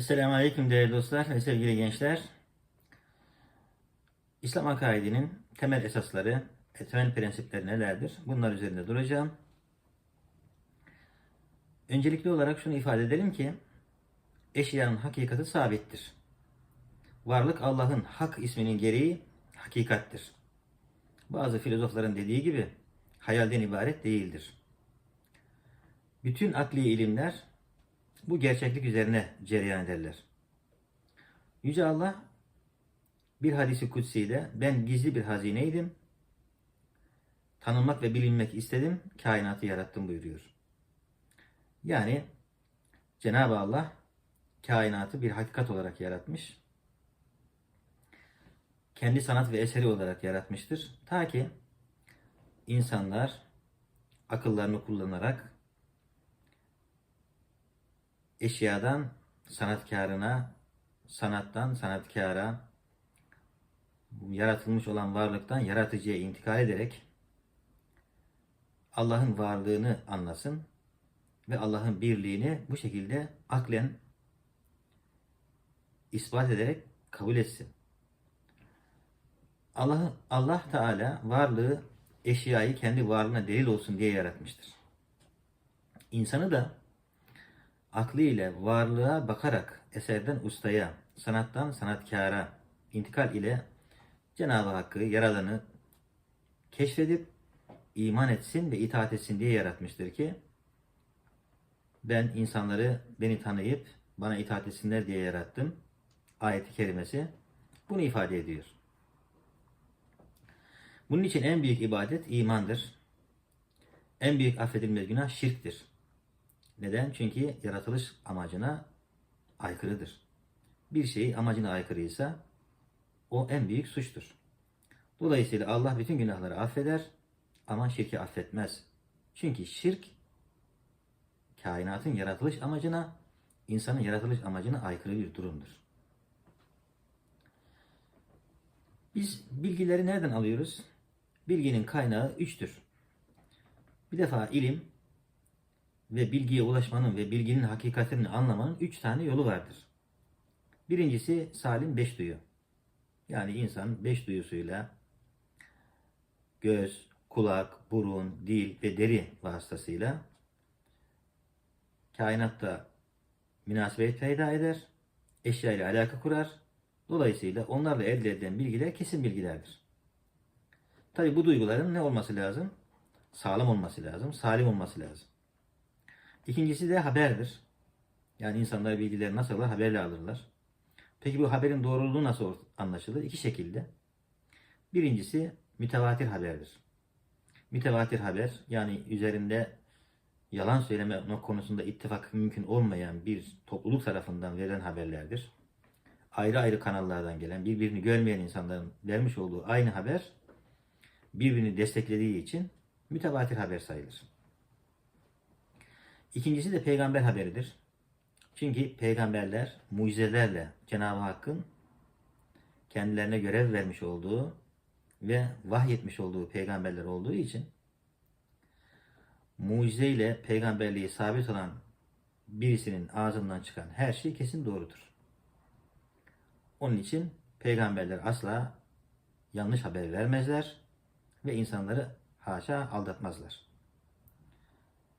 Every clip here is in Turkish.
Esselamu Aleyküm değerli dostlar ve sevgili gençler. İslam akaidinin temel esasları, temel prensipleri nelerdir? Bunlar üzerinde duracağım. Öncelikli olarak şunu ifade edelim ki, eşyanın hakikati sabittir. Varlık Allah'ın hak isminin gereği hakikattir. Bazı filozofların dediği gibi hayalden ibaret değildir. Bütün akli ilimler bu gerçeklik üzerine cereyan ederler. Yüce Allah bir hadisi kutsiyle ben gizli bir hazineydim. Tanınmak ve bilinmek istedim. Kainatı yarattım buyuruyor. Yani Cenab-ı Allah kainatı bir hakikat olarak yaratmış. Kendi sanat ve eseri olarak yaratmıştır. Ta ki insanlar akıllarını kullanarak eşyadan sanatkarına, sanattan sanatkara, yaratılmış olan varlıktan yaratıcıya intikal ederek Allah'ın varlığını anlasın ve Allah'ın birliğini bu şekilde aklen ispat ederek kabul etsin. Allah Allah Teala varlığı eşyayı kendi varlığına delil olsun diye yaratmıştır. İnsanı da aklı ile varlığa bakarak eserden ustaya, sanattan sanatkara intikal ile Cenab-ı Hakk'ı, Yaradan'ı keşfedip iman etsin ve itaat etsin diye yaratmıştır ki ben insanları beni tanıyıp bana itaat etsinler diye yarattım. Ayeti kerimesi bunu ifade ediyor. Bunun için en büyük ibadet imandır. En büyük affedilmez günah şirktir. Neden? Çünkü yaratılış amacına aykırıdır. Bir şey amacına aykırıysa o en büyük suçtur. Dolayısıyla Allah bütün günahları affeder ama şirki affetmez. Çünkü şirk kainatın yaratılış amacına, insanın yaratılış amacına aykırı bir durumdur. Biz bilgileri nereden alıyoruz? Bilginin kaynağı üçtür. Bir defa ilim, ve bilgiye ulaşmanın ve bilginin hakikatini anlamanın üç tane yolu vardır. Birincisi salim beş duyu. Yani insan beş duyusuyla göz, kulak, burun, dil ve deri vasıtasıyla kainatta münasebet peyda eder, eşya ile alaka kurar. Dolayısıyla onlarla elde edilen bilgiler kesin bilgilerdir. Tabi bu duyguların ne olması lazım? Sağlam olması lazım, salim olması lazım. İkincisi de haberdir. Yani insanlar bilgileri nasıl alır? Haberle alırlar. Peki bu haberin doğruluğu nasıl anlaşılır? İki şekilde. Birincisi mütevatir haberdir. Mütevatir haber yani üzerinde yalan söyleme konusunda ittifak mümkün olmayan bir topluluk tarafından verilen haberlerdir. Ayrı ayrı kanallardan gelen, birbirini görmeyen insanların vermiş olduğu aynı haber birbirini desteklediği için mütevatir haber sayılır. İkincisi de peygamber haberidir. Çünkü peygamberler mucizelerle Cenab-ı Hakk'ın kendilerine görev vermiş olduğu ve vahyetmiş olduğu peygamberler olduğu için mucizeyle peygamberliği sabit olan birisinin ağzından çıkan her şey kesin doğrudur. Onun için peygamberler asla yanlış haber vermezler ve insanları haşa aldatmazlar.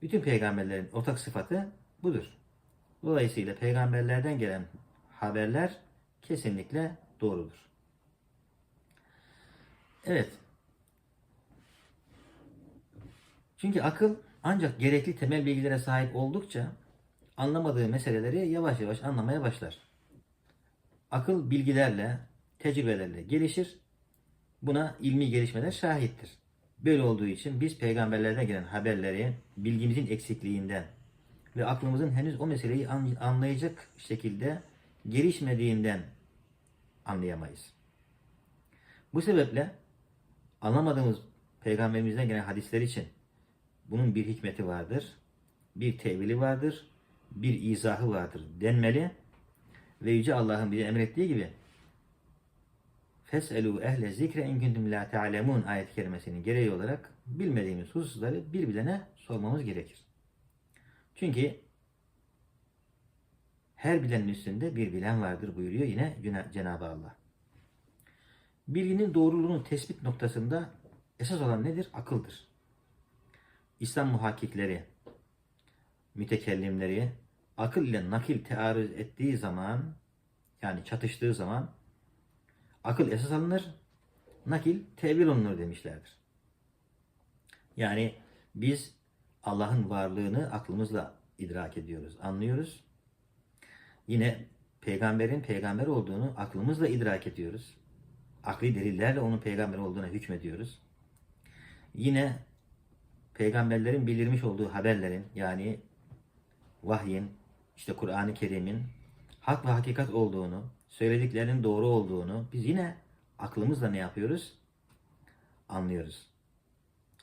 Bütün peygamberlerin ortak sıfatı budur. Dolayısıyla peygamberlerden gelen haberler kesinlikle doğrudur. Evet. Çünkü akıl ancak gerekli temel bilgilere sahip oldukça anlamadığı meseleleri yavaş yavaş anlamaya başlar. Akıl bilgilerle, tecrübelerle gelişir. Buna ilmi gelişmeler şahittir. Böyle olduğu için biz peygamberlerden gelen haberleri bilgimizin eksikliğinden ve aklımızın henüz o meseleyi anlayacak şekilde gelişmediğinden anlayamayız. Bu sebeple anlamadığımız peygamberimizden gelen hadisler için bunun bir hikmeti vardır, bir tevili vardır, bir izahı vardır denmeli ve Yüce Allah'ın bize emrettiği gibi Feselu ehle zikre in kuntum la ta'lemun ayet kerimesinin gereği olarak bilmediğimiz hususları birbirine sormamız gerekir. Çünkü Her bilenin üstünde bir bilen vardır buyuruyor yine Cena- Cenab-ı Allah. Bilginin doğruluğunun tespit noktasında esas olan nedir? Akıldır. İslam muhakkikleri, mütekellimleri akıl ile nakil tearruz ettiği zaman yani çatıştığı zaman akıl esas alınır, nakil tevil olunur demişlerdir. Yani biz Allah'ın varlığını aklımızla idrak ediyoruz, anlıyoruz. Yine peygamberin peygamber olduğunu aklımızla idrak ediyoruz. Akli delillerle onun peygamber olduğuna hükmediyoruz. Yine peygamberlerin bildirmiş olduğu haberlerin yani vahyin, işte Kur'an-ı Kerim'in hak ve hakikat olduğunu, söylediklerinin doğru olduğunu biz yine aklımızla ne yapıyoruz? Anlıyoruz.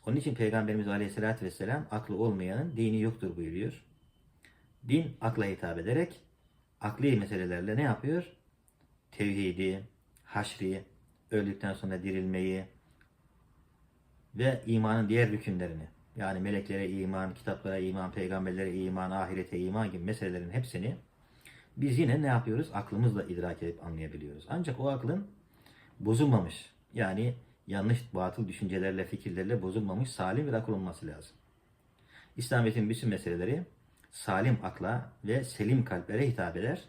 Onun için Peygamberimiz Aleyhisselatü Vesselam aklı olmayanın dini yoktur buyuruyor. Din akla hitap ederek akli meselelerle ne yapıyor? Tevhidi, haşri, öldükten sonra dirilmeyi ve imanın diğer rükünlerini yani meleklere iman, kitaplara iman, peygamberlere iman, ahirete iman gibi meselelerin hepsini biz yine ne yapıyoruz? Aklımızla idrak edip anlayabiliyoruz. Ancak o aklın bozulmamış yani yanlış batıl düşüncelerle, fikirlerle bozulmamış salim bir akıl olması lazım. İslamiyet'in bütün meseleleri salim akla ve selim kalplere hitap eder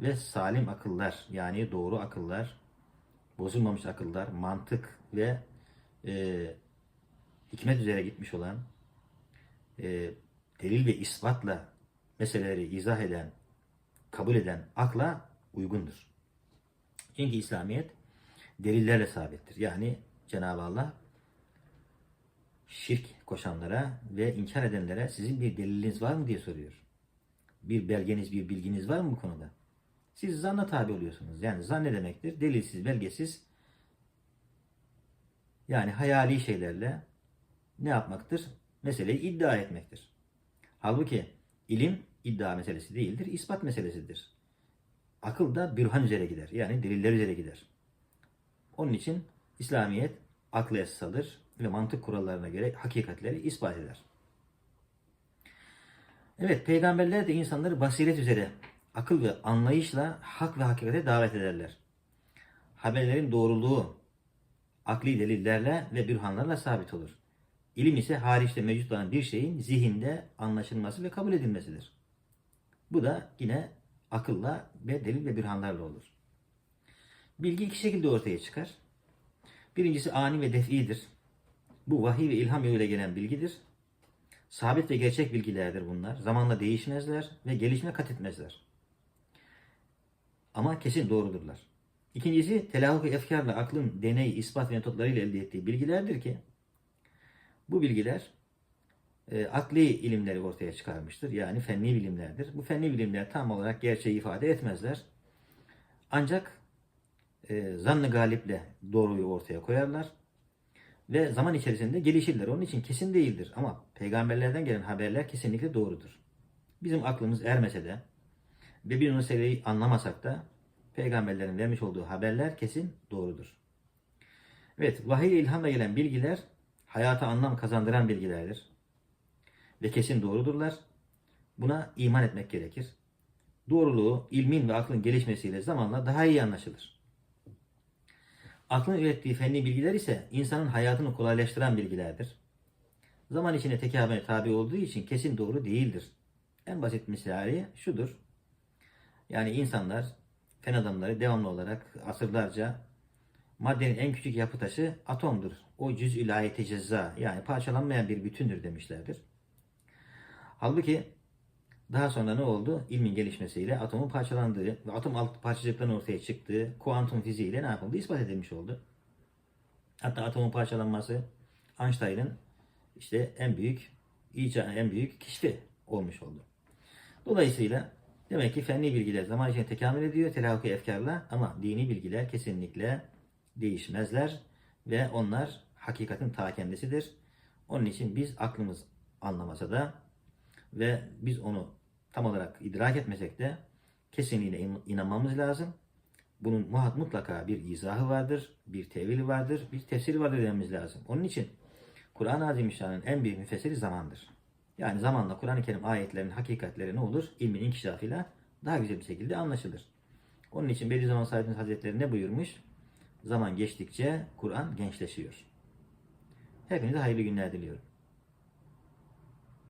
ve salim akıllar yani doğru akıllar, bozulmamış akıllar, mantık ve e, hikmet üzere gitmiş olan, e, delil ve ispatla meseleleri izah eden, kabul eden akla uygundur. Çünkü İslamiyet delillerle sabittir. Yani Cenab-ı Allah şirk koşanlara ve inkar edenlere sizin bir deliliniz var mı diye soruyor. Bir belgeniz, bir bilginiz var mı bu konuda? Siz zanna tabi oluyorsunuz. Yani zan ne demektir? Delilsiz, belgesiz yani hayali şeylerle ne yapmaktır? Meseleyi iddia etmektir. Halbuki ilim iddia meselesi değildir, ispat meselesidir. Akıl da bürhan üzere gider. Yani deliller üzere gider. Onun için İslamiyet aklı esas alır ve mantık kurallarına göre hakikatleri ispat eder. Evet, peygamberler de insanları basiret üzere, akıl ve anlayışla hak ve hakikate davet ederler. Haberlerin doğruluğu akli delillerle ve bürhanlarla sabit olur. İlim ise hariçte mevcut olan bir şeyin zihinde anlaşılması ve kabul edilmesidir. Bu da yine akılla ve delil ve bürhanlarla olur. Bilgi iki şekilde ortaya çıkar. Birincisi ani ve def'idir. Bu vahiy ve ilham yoluyla gelen bilgidir. Sabit ve gerçek bilgilerdir bunlar. Zamanla değişmezler ve gelişme kat etmezler. Ama kesin doğrudurlar. İkincisi telahuk efkarla aklın deney, ispat ve metotlarıyla elde ettiği bilgilerdir ki bu bilgiler e, akli ilimleri ortaya çıkarmıştır. Yani fenni bilimlerdir. Bu fenni bilimler tam olarak gerçeği ifade etmezler. Ancak e, zannı galiple doğruyu ortaya koyarlar. Ve zaman içerisinde gelişirler. Onun için kesin değildir. Ama peygamberlerden gelen haberler kesinlikle doğrudur. Bizim aklımız ermese de ve bir meseleyi anlamasak da peygamberlerin vermiş olduğu haberler kesin doğrudur. Evet, vahiy ilhamla gelen bilgiler hayata anlam kazandıran bilgilerdir. Ve kesin doğrudurlar. Buna iman etmek gerekir. Doğruluğu ilmin ve aklın gelişmesiyle zamanla daha iyi anlaşılır. Aklın ürettiği fenli bilgiler ise insanın hayatını kolaylaştıran bilgilerdir. Zaman içinde tekabüne tabi olduğu için kesin doğru değildir. En basit misali şudur. Yani insanlar, fen adamları devamlı olarak asırlarca maddenin en küçük yapı taşı atomdur. O cüz ilahi tecezza yani parçalanmayan bir bütündür demişlerdir. Halbuki daha sonra ne oldu? İlmin gelişmesiyle atomun parçalandığı ve atom alt parçacıkların ortaya çıktığı kuantum fiziğiyle ne yapıldı? İspat edilmiş oldu. Hatta atomun parçalanması Einstein'ın işte en büyük icat, en büyük keşfi olmuş oldu. Dolayısıyla demek ki fenli bilgiler zaman içinde tekamül ediyor telakki efkarla ama dini bilgiler kesinlikle değişmezler ve onlar hakikatin ta kendisidir. Onun için biz aklımız anlamasa da ve biz onu tam olarak idrak etmesek de kesinliğine in- inanmamız lazım. Bunun mutlaka bir izahı vardır, bir tevili vardır, bir tefsiri vardır dememiz lazım. Onun için Kur'an-ı Azimüşşan'ın en büyük müfessiri zamandır. Yani zamanla Kur'an-ı Kerim ayetlerinin hakikatleri ne olur? İlmin inkişafıyla daha güzel bir şekilde anlaşılır. Onun için Bediüzzaman Said Hazretleri ne buyurmuş? Zaman geçtikçe Kur'an gençleşiyor. Hepinize hayırlı günler diliyorum.